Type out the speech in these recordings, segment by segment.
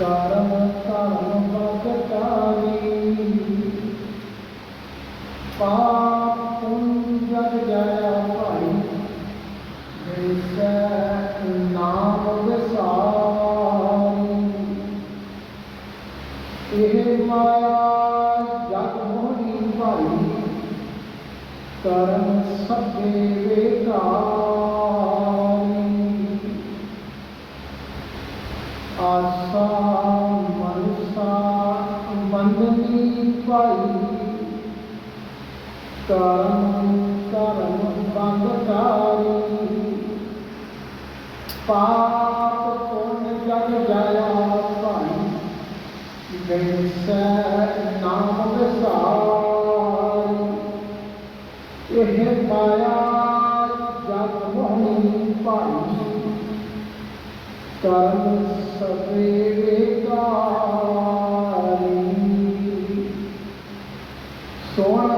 ਕਰਮ ਬਖਤਾਰੀ ਪਾਪ ਪੁੰਨ ਜਗ ਜਾਇਆ ਭਾਈ ਜੈਸੈ ਨਾਮ ਵਿਸਾਰੀ। ਇਹ ਮਾਇਆ ਜਗ ਮੋਹੀ ਭਾਈ ਕਰਮ ਸਭੇ ਕਰਮ ਕਰਮ ਬੰਦਕਾਰੀ ਪਾਪ ਪੁੰਨ ਜਗ ਜਾਇਆ ਭਾਈ ਜੈਸੈ ਨਾਮ ਵਿਸਾਰੀ। ਇਹ ਮਾਇਆ ਜਗ ਮੋਹਣੀ ਭਾਈ, ਕਰਮ ਸਵੇਰੇ ਗਾਰੀ ਸੋਣ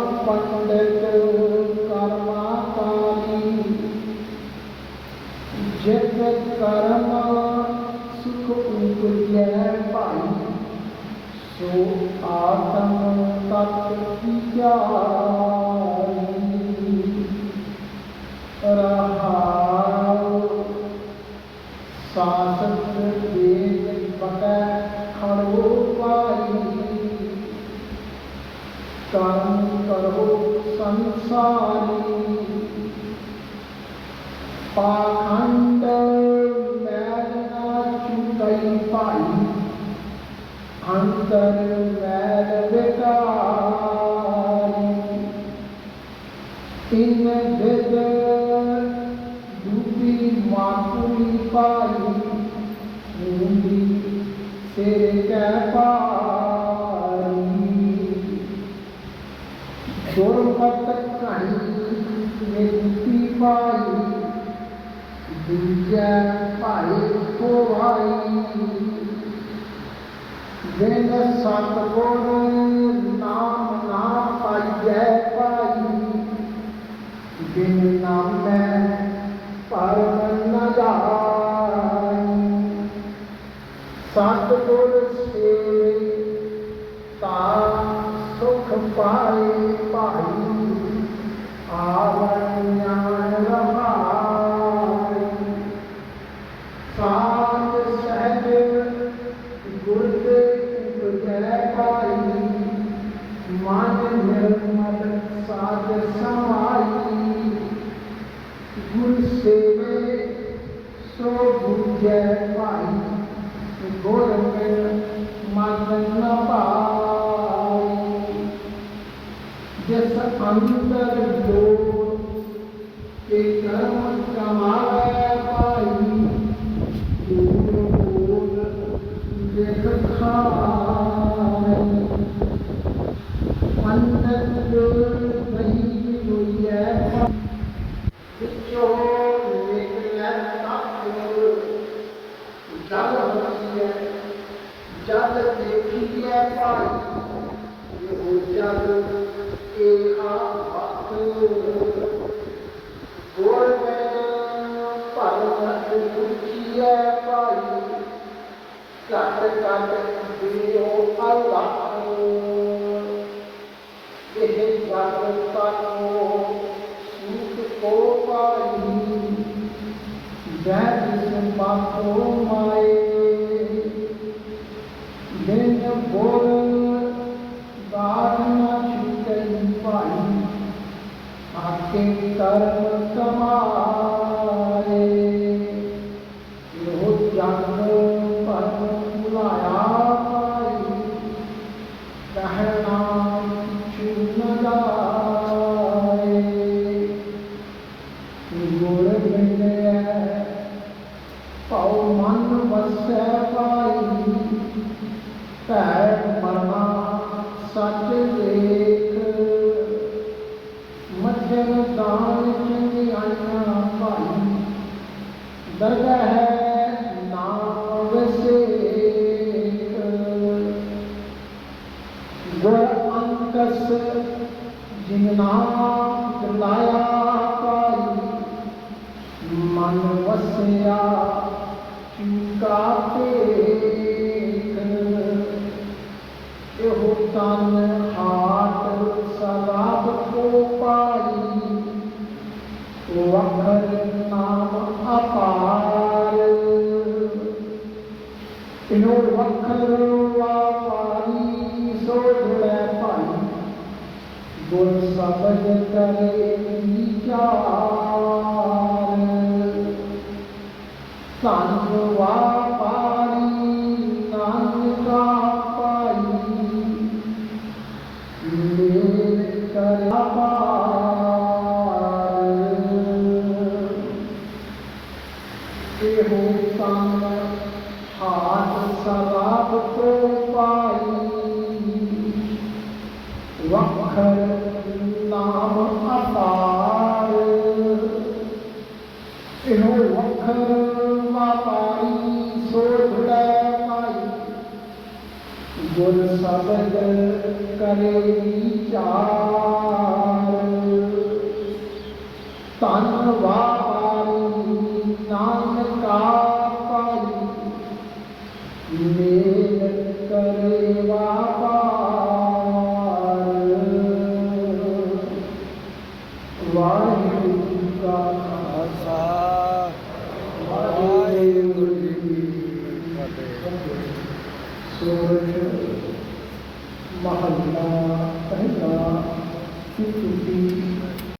ਸੋ ਆਤਮ ਤਤ ਵਿਚਾਰੀ ਅੰਤਰ ਮੈਲ ਵਿਕਾਰੀ ਇਨ ਵਿਦ ਦੂਤੀ ਮਾਤੁਲੀ ਪਾਈ ਹੁੰਦੀ ਸਿਰ ਕੈ ਪਾਈ ਗੁਰਮਤਿ ਕਹਾਣੀ ਮੇਰੀ ਪਾਈ ਦੂਜੈ ਭਾਈ ਕੋਵਾਈ ਜਿਨ ਸਤਿਗੁਰ ਨਾਮ ਨਾ ਪਾਈਐ ਪਾਈ ਬਿਨ ਨਾਮੈ ਪਰਮ ਨ ਜਾਈ। ਸਤਿਗੁਰ ਸੇਵ ਤਾ ਸੁਖ ਪਾਏ। ਜੈ ਭਾਈ ਗੁਰ ਮਿਲ ਮਨ ਨ ਪਾਈ ਜਿਸ ਅੰਤਰ ਜਲ ਹੋਈਐ ਜਦ ਦੇਖੀਐ ਭਾਈ, ਇਹ ਜਗ ਏਹਾ ਵਕਤ ਗੋਰ ਮੈਂ ਭਰਮ ਦੁਖੀਐ ਭਾਈ ਘਟ ਘਟ ਦਿਓ ਅੱਲਾਹ ਇਹ ਜਗ ਤਾਨੋ ਸੂਤ ਕੋ ਪਾਈ ਜੈ ਜਿਸ ਪਾਪੋ ਮਾਏ ਦਿਨ ਬੋਲ ਬਾਦ ਨਾ ਛੁਟੈ ਭਾਈ ਆਕੇ ਕਰਮ ਭੈ ਮਰਨਾ ਸੱਚ ਦੇਖ। ਮੱਧਮ ਦਾਨ ਚੰਗਿਆਈਆਂ ਭਾਈ। ਦਰਗਾਹ ਹੈ ਨਾਮ ਵਸੇਕ ਗੁਰ ਅੰਕਸ ਜਿਨ ਨਾਮ ਜਲਾਇਆ ਮਨ ਵਸਿਆ ਵਖਰ ਨਾਮ ਅਪਾਰ ਇਨੋ ਵਖਰ ਵਾਪਾਰੀ ਸੋ ਜੁੜੈ ਭਾਈ ਗੁਰ ਸਬਦ ਕਰੇ ਵਿਚਾਰ ਸੰਗ ਵਾਪਾਰੀ ਸੰਗ ਕਾ ਪਾਈ ਮੇਰੇ ਕਰਾ ਗੁਰ ਸਬਦ ਕਰੇ ਵਿਚਾਰ